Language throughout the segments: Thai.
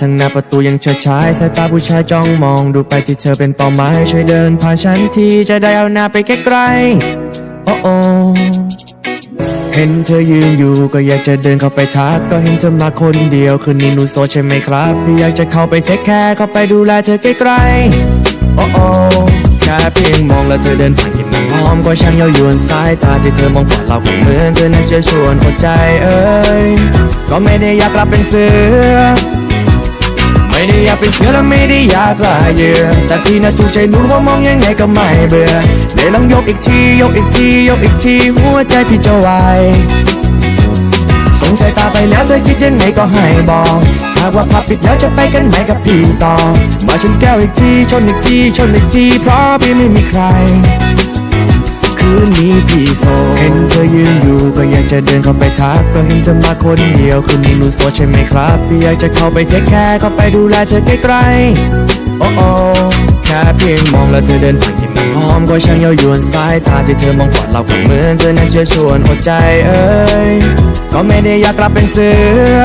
ทางหน้าประตูยังเฉิดฉายสายตาผู้ชายจ้องมองดูไปที่เธอเป็นเป้าหมายช่วยเดินผ่านฉันทีจะได้เอาหน้าไปใกล้ๆโอ้โอเห็นเธอยืนอยู่ก็อยากจะเดินเข้าไปทัก ก็เห็นเธอมาคนเดียวคืนนี้หนูโสดใช่ไหมครับพี่อยากจะเข้าไปเทคแคร์เข้าไปดูแลเธอใกล้ๆโอ้โอแค่เพียงมองแล้วเธอเดินผ่านกินน้ำหอมก็ช่างเย้ายวนสายตาที่เธอมองผ่านเราก็เหมือนเธอนั้นเชื่อชวนหัวใจเอ้ยก็ไม่ได้อยากกลับเป็นเสือ ไม่ได้อยากเป็นเสือและไม่ได้อยากลายเหยื่อแต่พี่น่ะถูกใจหนูว่ามองยังไงก็ไม่เบื่อได้ลองยกอีกทียกอีกทียกอีกทีหัวใจพี่จะวายสงสัยตาไปแล้วเธอคิดยังไงก็ให้บอกหากว่าพับปิดแล้วจะไปกันไหนกับพี่ต่อ มาชนแก้วอีกทีชนอีกทีชนอีกทีเพราะพี่ไม่มีใคร คืนนี้พี่โซเห็นเธอยืนอยู่ก็อยากจะเดินเข้าไปทักก็เห็นเธอมาคนเดียวคืนนี้หนูโสดใช่ไหมครับพี่อยากจะเข้าไปเทคแคร์เข้าไปดูแลเธอใกล้ๆโอ้โอ้แค่เพียงมองแล้วเธอเดินผ่านกลินน้ำหอมก็ช่างเย้ายวนสายตาที่เธอมองกอดเราก็เหมือนเธอนั้นเชื่อชวนอดใจเอ้ยก็ไม่ได้อยากกลับเป็นเสือ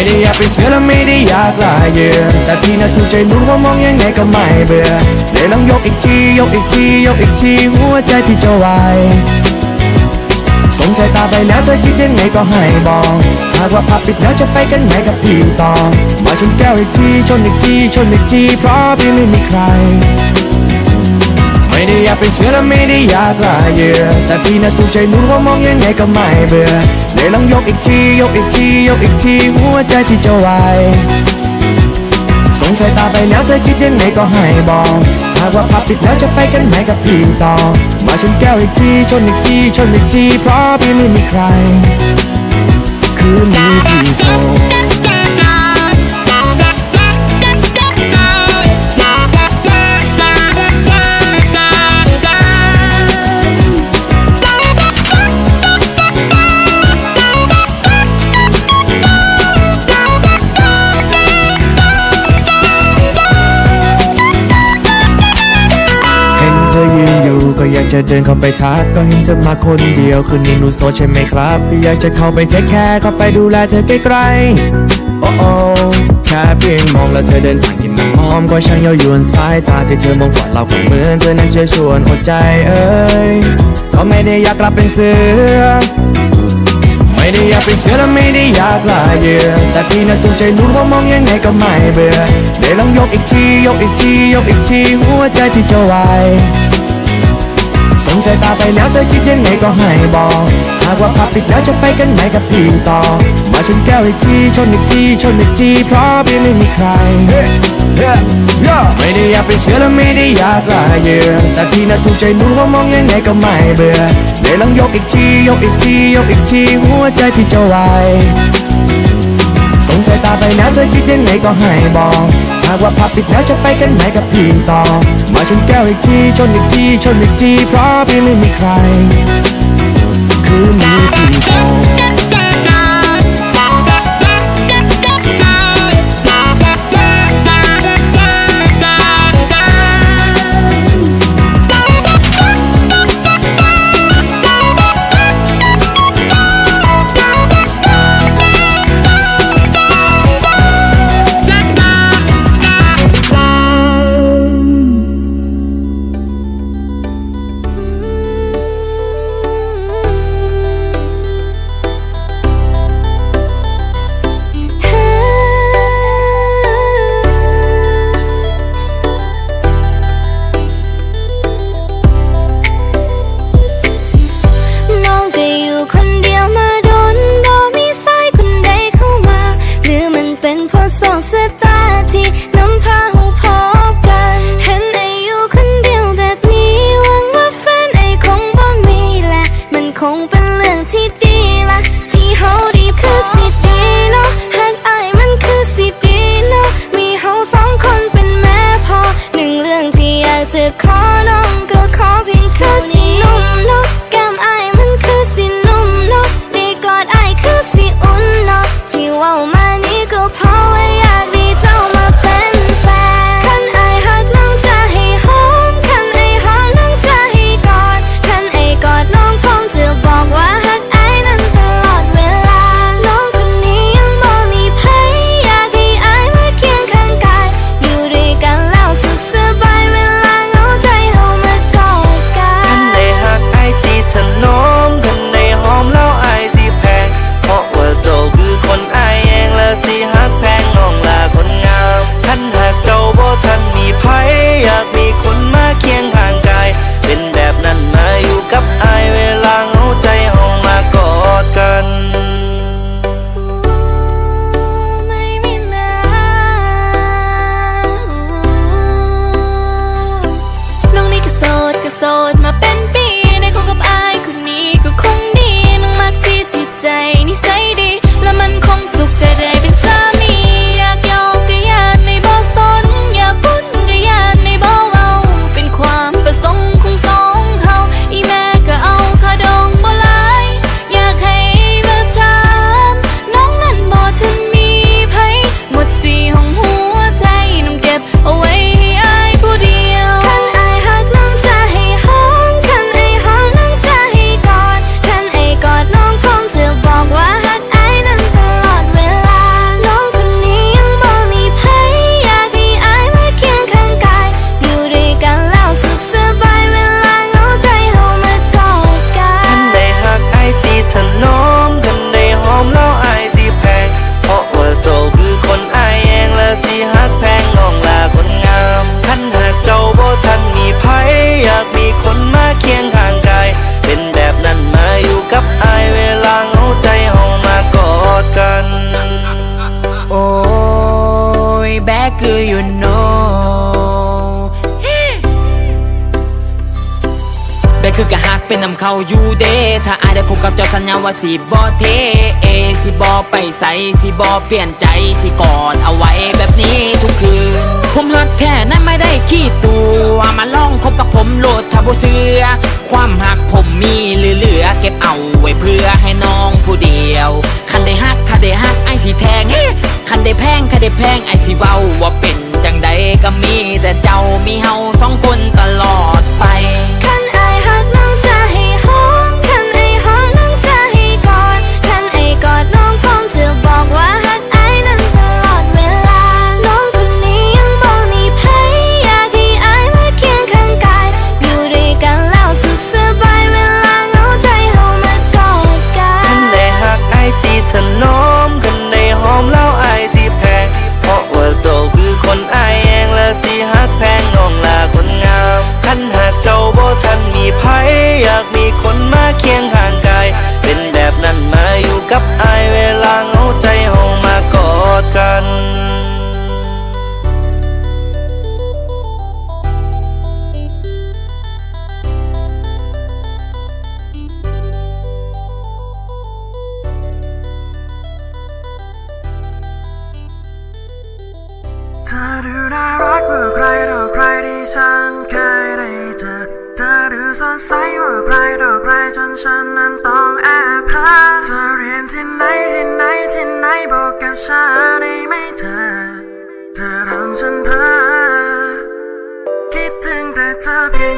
ไม่ได้อยากเป็นเสือและไม่ได้อยากลายเยื่อแต่พี่น่ะถูกใจหนูว่ามองยังไงก็ไม่เบื่อได้ลองยกอีกทียกอีกทียกอีกทีหัวใจที่จะวายสงสัยตาไปแล้วเธอคิดยังไงก็ให้บอกหากว่าพับปิดแล้วจะไปกันไหนกับพี่ต่อมาชนแก้วอีกทีชนอีกทีชนอีกทีเพราะพี่ไม่มีใคร ไม่ได้อยากเป็นเสือและไม่ได้อยากลายเยื่อแต่พี่น่ะถูกใจหนูว่ามองยังไงก็ไม่เบื่อได้ลองยกอีกทียกอีกทียกอีกทีหัวใจที่จะวายสงสัยตาไปแล้วเธอคิดยังไงก็ให้บอกหากว่าพับปิดแล้วจะไปกันไหนกับพี่ต่อ มาชนแก้วอีกทีชนอีกทีชนอีกทีเพราะพี่ไม่มีใคร คืนนี้พี่โสด จะเดินเข้าไปทักก็เห็นเธอมาคนเดียว คืนนี้หนูโสดใช่ไหมครับ อยากจะเข้าไปเทคแคร์เข้าไปดูแลเธอใกล้ๆโอ้โอ้แค่เพียงมองแล้วเธอเดินผ่านกินน้ำหอมก็ช่างเย้ายวนสายตาที่เธอมองกอดเราก็เหมือนเธอนั้นเชื่อชวนอดใจเอ้ยก็ไม่ได้อยากกลับเป็นเสือไม่ได้อยากเป็นเสือและไม่ได้อยากลายเยื่อแต่พี่น่ะถูกใจนูว่ามองยังไงก็ไม่เบื่อได้ลองยกอีกทียกอีกทียกอีกทีหัวใจที่จะวาย สงสัยตาไปแล้วเธอคิดยังไงก็ให้บอกหากว่าพับปิดแล้วจะไปกันไหนกับพี่ต่อ มาชนแก้วอีกทีชนอีกทีชนอีกทีเพราะพี่ไม่มีใคร ไม่ได้อยากเป็นเสือและไม่ได้อยากลายเหยื่อแต่พี่น่ะถูกใจหนูว่ามองยังไงก็ไม่เบื่อได้ลองยกอีกทียกอีกทียกอีกทีหัวใจที่จะวายสงสัยตาไปแล้วเธอคิดยังไงก็ให้บอกากว่าพับติดแล้วจะไปกันไหนกับพี่ต่อ มาชนแก้วอีกทีชนอีกทีชนอีกทีเพราะพี่ไม่มีใคร คือมีพี่ คือกะฮักเป็นนำเขาอยู่เดถ้าอายได้พบกับเจ้าสัญญาว่าสิบอเทเอสิบอไปใส่สิบอเปลี่ยนใจสิกอดเอาไว้แบบนี้ทุกคืน ผมฮักแท้นั้นไม่ได้ขี้ตัวมาลองคบกับผมโหลดถ้าบ่เสือ ความหักผมมีเหลือๆเก็บเอาไว้เพื่อให้น้องผู้เดียว คันได้ฮักคันได้ฮักไอสิแทงเฮ้คันได้แพงคันได้แพงไอสิเว้าว่าเป็นจังใดก็มีแต่เจ้ามีเฮาสองคนตลอดไป ถึง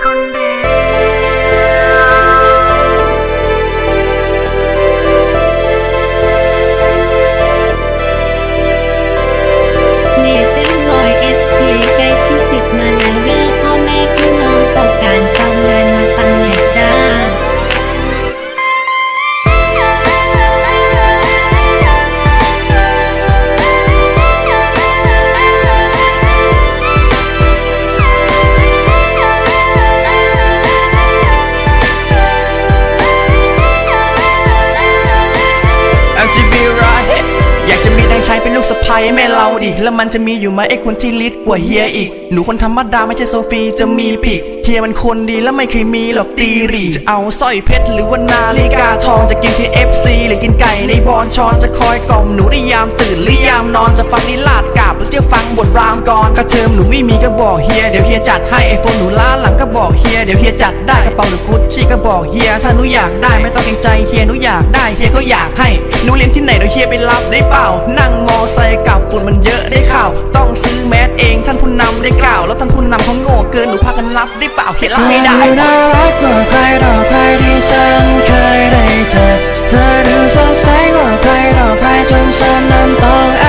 เราดิ แล้วมันจะมีอยู่ไหมไอ้คนที่ลิดกว่าเฮียอีก หนูคนธรรมดาไม่ใช่โซฟีจะมีผิดเฮียมันคนดีแล้วไม่เคยมีหรอกตีรีจะเอาสร้อยเพชรหรือว่านาฬิกาทองจะกิน KFC หรือกินไก่ในบอนชอนจะคอยกล่อมหนูได้ยามตื่นหรือยามนอนจะฟังนิลาดกาบหรือจะฟังบทรามกรค่าเทอมหนูไม่มีก็บอกเฮียเดี๋ยวเฮียจัดให้ไอโฟนหนูล้าหลังก็บอกเฮียเดี๋ยวเฮียจัดได้กระเป๋าหรือกุชชี่ก็บอกเฮียถ้าหนูอยากได้ไม่ต้องเกรงใจเฮียหนูอยากได้ ฮียก็อยากให้หนูเรียนที่ไหนเดี๋ยวเฮียไปรับได้เปล่า นั่งมอไซค์กับฝุ่นมันเยอะได้ข่าว ต้องซื้อแมสเองท่านผู้นำได้กล่าว แล้วท่านผู้นำเขาโง่เกินหนูพากันรับได้เปล่าเฮียรับไม่ได้เธอน่ารักกว่าใครต่อใครที่ฉันเคยได้เจอเธอดูสดใสกว่าใครต่อใครจนฉันนั้นต้อง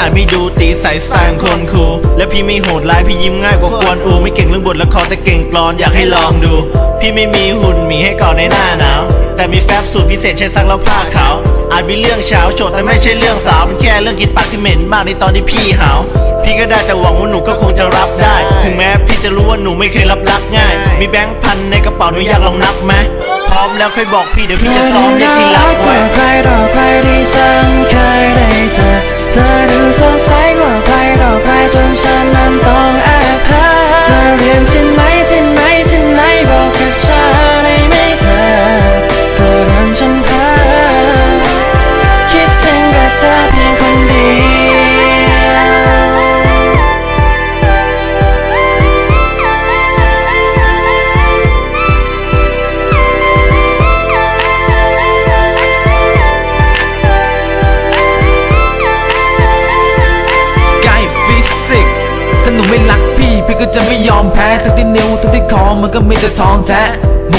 อ่านพี่ดูตีใส่สไตล์ของคนคูลและพี่ไม่โหดร้ายพี่ยิ้มง่ายกว่ากวนอูไม่เก่งเรื่องบทละครแต่เก่งกลอนอยากให้ลองดู พี่ไม่มีหุ่นหมีให้ก่อนในหน้าหนาวแต่มีแฟบสูตรพิเศษใช้ซักแล้วผ้าขาวอาจมีเรื่องเช้าโจทย์แต่ไม่ใช่เรื่องสาวมันแค่เรื่องกินปากที่เหม็นมากในตอนที่พี่หาวพี่ก็ได้แต่หวังว่าหนูก็คงจะรับได้ ถึงแม้พี่จะรู้ว่าหนูไม่เคยรับรักง่าย มีแบงค์พันในกระเป๋าหนูอยากลองนับไหม ร้อมแล้วค่อยบอกพี่เดี๋ยวพี่จะซ้อมเรียกที่รักกไว้ว่าใครต่อใครที่ฉันเคยได้เจอเธอดูสดใสกว่าใครต่อใครจนฉันนั้นต้อง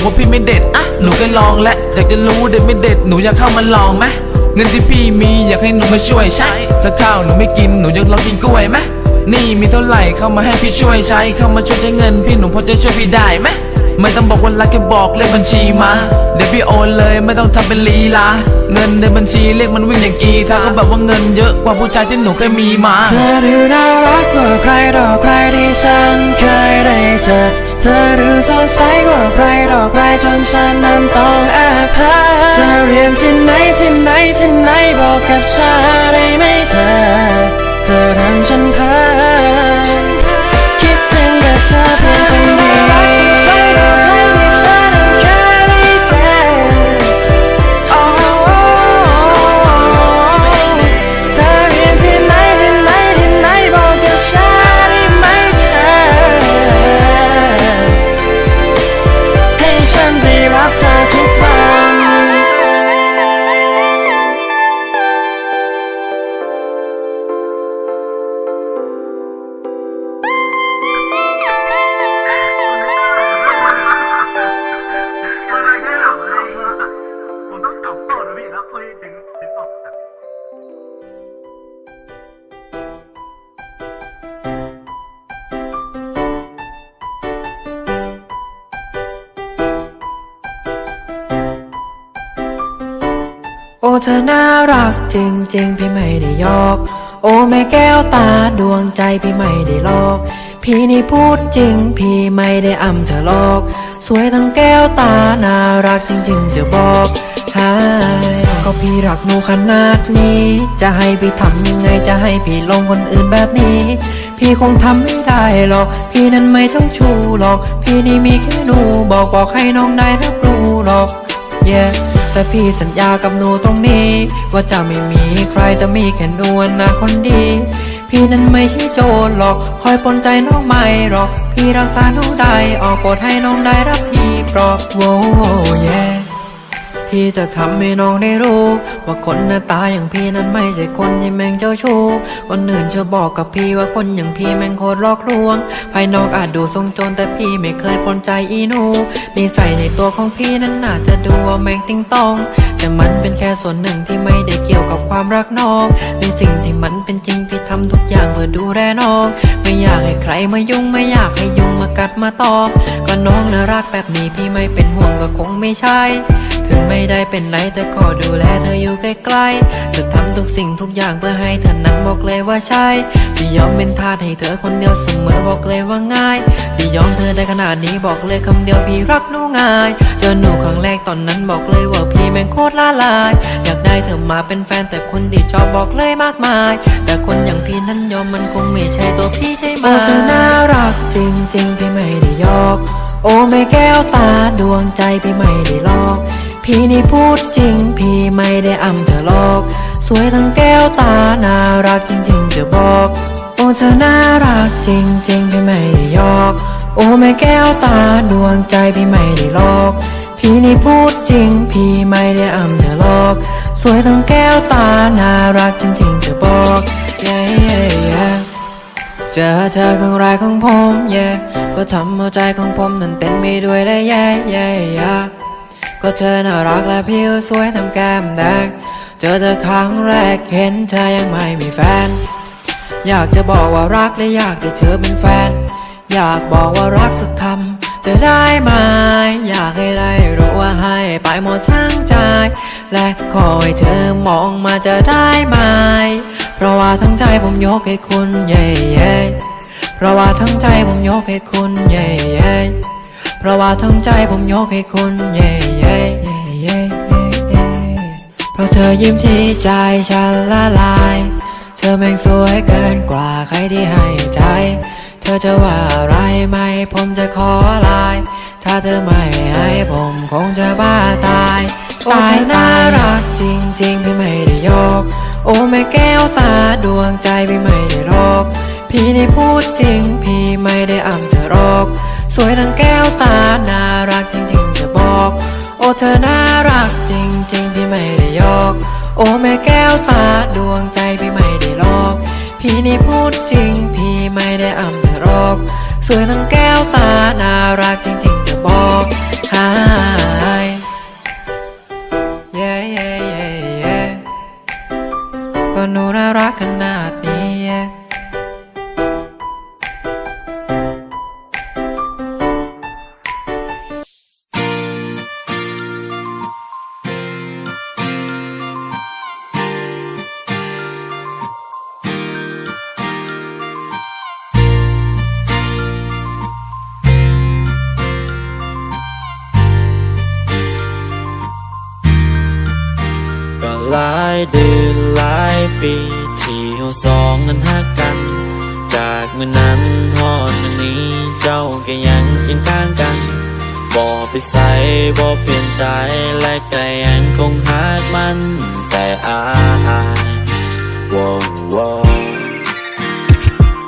ว่าพี่ไม่เด็ดอะหนูก็ลองและอยากจะรู้เด็ดไม่เด็ดหนูอยากเข้ามาลองไหมเงินที่พี่มีอยากให้หนูมาช่วยใช้ถ้าข้าวหนูไม่กินหนูอยากลองกินกล้วยไหมนี่มีเท่าไหร่เข้ามาให้พี่ช่วยใช้เข้ามาช่วยใช้เงิน พี่หนูพอจะช่วยพี่ได้ไหม ไม่ต้องบอกว่ารักแค่บอกเลขบัญชีมาเดี๋ยวพี่โอนเลยไม่ต้องทำเป็นลีลา เงินในบัญชีเลขมันวิ่งอย่างกีทาก็แบบว่าเงินเยอะกว่าผู้ชายที่หนูเคยมีมา เธอดูน่ารักกว่าใครดอกใครที่ฉันเคยได้เจอเธอดูสดใสกว่าใครดอกใครจนฉันนั้นต้องแอบหาเธอเรียนที่ไหน เธอน่ารักจริงๆ พี่ไม่ได้ยอก โอ้แม่แก้วตาดวงใจพี่ไม่ได้หลอก พี่นี่พูดจริง พี่ไม่ได้อำเธอหลอก สวยทั้งแก้วตาน่ารักจริงๆจะบอกใช่ก็พี่รักหนูขนาดนี้ จะให้พี่ทำยังไงจะให้พี่ลงคนอื่นแบบนี้ พี่คงทำไม่ได้หรอก พี่นั้นไม่ต้องชูหรอก พี่นี่มีแค่หนูบอกบอกให้น้องได้รับรู้หรอก เย่แต่พี่สัญญากับหนูตรงนี้ ว่าจะไม่มีใครจะมีแค่หนูนะคนดี พี่นั้นไม่ใช่โจรหรอก คอยปนใจน้องไม่หรอก พี่รักษาหนูได้ออกกฎให้น้องได้รับพี่ปลอบโว้เย่ พี่จะทำให้น้องได้รู้ ว่าคนหน้าตาอย่างพี่นั้นไม่ใช่คนที่แม่งเจ้าชู้คนอื่นจะบอกกับพี่ว่าคนอย่างพี่แม่งโคตรหลอกลวง ภายนอกอาจดูทรงโจรแต่พี่ไม่เคยปนใจอีนูนิสัยในตัวของพี่นั้นน่าจะดูว่าแม่งติงตอง แต่มันเป็นแค่ส่วนหนึ่งที่ไม่ได้เกี่ยวกับความรักน้อง ในสิ่งที่มันเป็นจริงพี่ทำทุกอย่างเพื่อดูแลน้อง ไม่อยากให้ใครมายุ่งไม่อยากให้ยุ่งมากัดมาตอบก็น้องน่ารักแบบนี้พี่ไม่เป็นห่วงก็คงไม่ใช่ ไม่ได้เป็นไรแต่ขอดูแลเธออยู่ใกล้ๆ จะทำทุกสิ่งทุกอย่างเพื่อให้เธอนั้นบอกเลยว่าใช่พี่ยอมเป็นทาสให้เธอคนเดียวเสมอบอกเลยว่าง่ายพี่ยอมเธอได้ขนาดนี้บอกเลยคำเดียวพี่รักหนูง่าย เจอหนูครั้งแรกตอนนั้นบอกเลยว่าพี่แม่งโคตรละลาย อยากได้เธอมาเป็นแฟนแต่คนที่ชอบบอกเลยมากมาย แต่คนอย่างพี่นั้นยอมมันคงไม่ใช่ตัวพี่ใช่ไหมโอ้เธอน่ารักจริงๆพี่ไม่ได้ยอก โอ้แม่แก้วตาดวงใจพี่ไม่ได้หลอก พี่นี่พูดจริง พี่ไม่ได้อำเธอหรอก สวยทั้งแก้วตาน่ารักจริง ๆ จะบอก โอ้เธอน่ารักจริง ๆ พี่ไม่ได้ยอก โอ้แม่แก้วตาดวงใจพี่ไม่ได้หลอก พี่นี่พูดจริง พี่ไม่ได้อำเธอหรอก สวยทั้งแก้วตาน่ารักจริง ๆ จะบอก yeah, yeah, yeah เจอเธอครั้งแรกของผม yeah ก็ทำหัวใจของผมนั้นเต้นไม่ด้วยได้ yeah, yeah, yeah ก็เธอน่ารักและผิวสวยทำแก้มแดง เจอเธอครั้งแรกเห็นเธอยังไม่มีแฟน อยากจะบอกว่ารักและอยากได้เธอเป็นแฟน อยากบอกว่ารักสักคำจะได้ไหมอยากให้ได้รู้ว่าให้ไปหมดทั้งใจ และคอยเธอมองมาจะได้ไหม เพราะว่าทั้งใจผมยกให้คุณเย่เย่ เพราะว่าทั้งใจผมยกให้คุณเย่เย่เพราะว่าทั้งใจผมยกให้คุณเย่เย่เย่เย่เย่เย่เพราะเธอยิ้มที่ใจฉันละลาย เธอแม่งสวยเกินกว่าใครที่ให้ใจ เธอจะว่าอะไรไหมผมจะขอไลน์ถ้าเธอไม่ให้ผมคงจะบ้าตายโอ้เธอน่ารักจริงๆพี่ไม่ได้ยก โอ้แม่แก้วตาดวงใจพี่ไม่ได้หลอก พี่นี่พูดจริง พี่ไม่ได้อำเธอหรอก สวยทั้งแก้วตาน่ารักจริงๆจะบอก โอ้เธอน่ารักจริงๆพี่ไม่ได้ยอก โอ้แม่แก้วตาดวงใจพี่ไม่ได้หลอก พี่นี่พูดจริง พี่ไม่ได้อำเธอหรอก สวยทั้งแก้วตาน่ารักจริงๆจะบอกหา น่ ที่เราสองนั้นหักกัน จากเมื่อนั้นฮอดวันนี้เจ้าก็ยังเคียงข้างกันบ่ไปใส่บ่เปลี่ยนใจและก็ยังคงหักมัน แต่อาว้าววว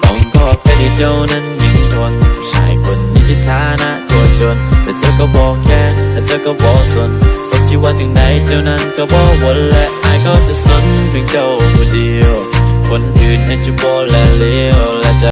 ต้องขอบใจที่เจ้านั้นยังทนชายคนนี้ที่ฐานะตัวจนแต่เจ้าก็บอกแค่แต่เจ้าก็บอกสน เพราะชีว่าสิ่งไหนเจ้านั้นก็บอกวนและอายก็จะสนเพียงเจ้าคนเดียว คนอื่นนั้นจะบอกและเลี้ยวและจะ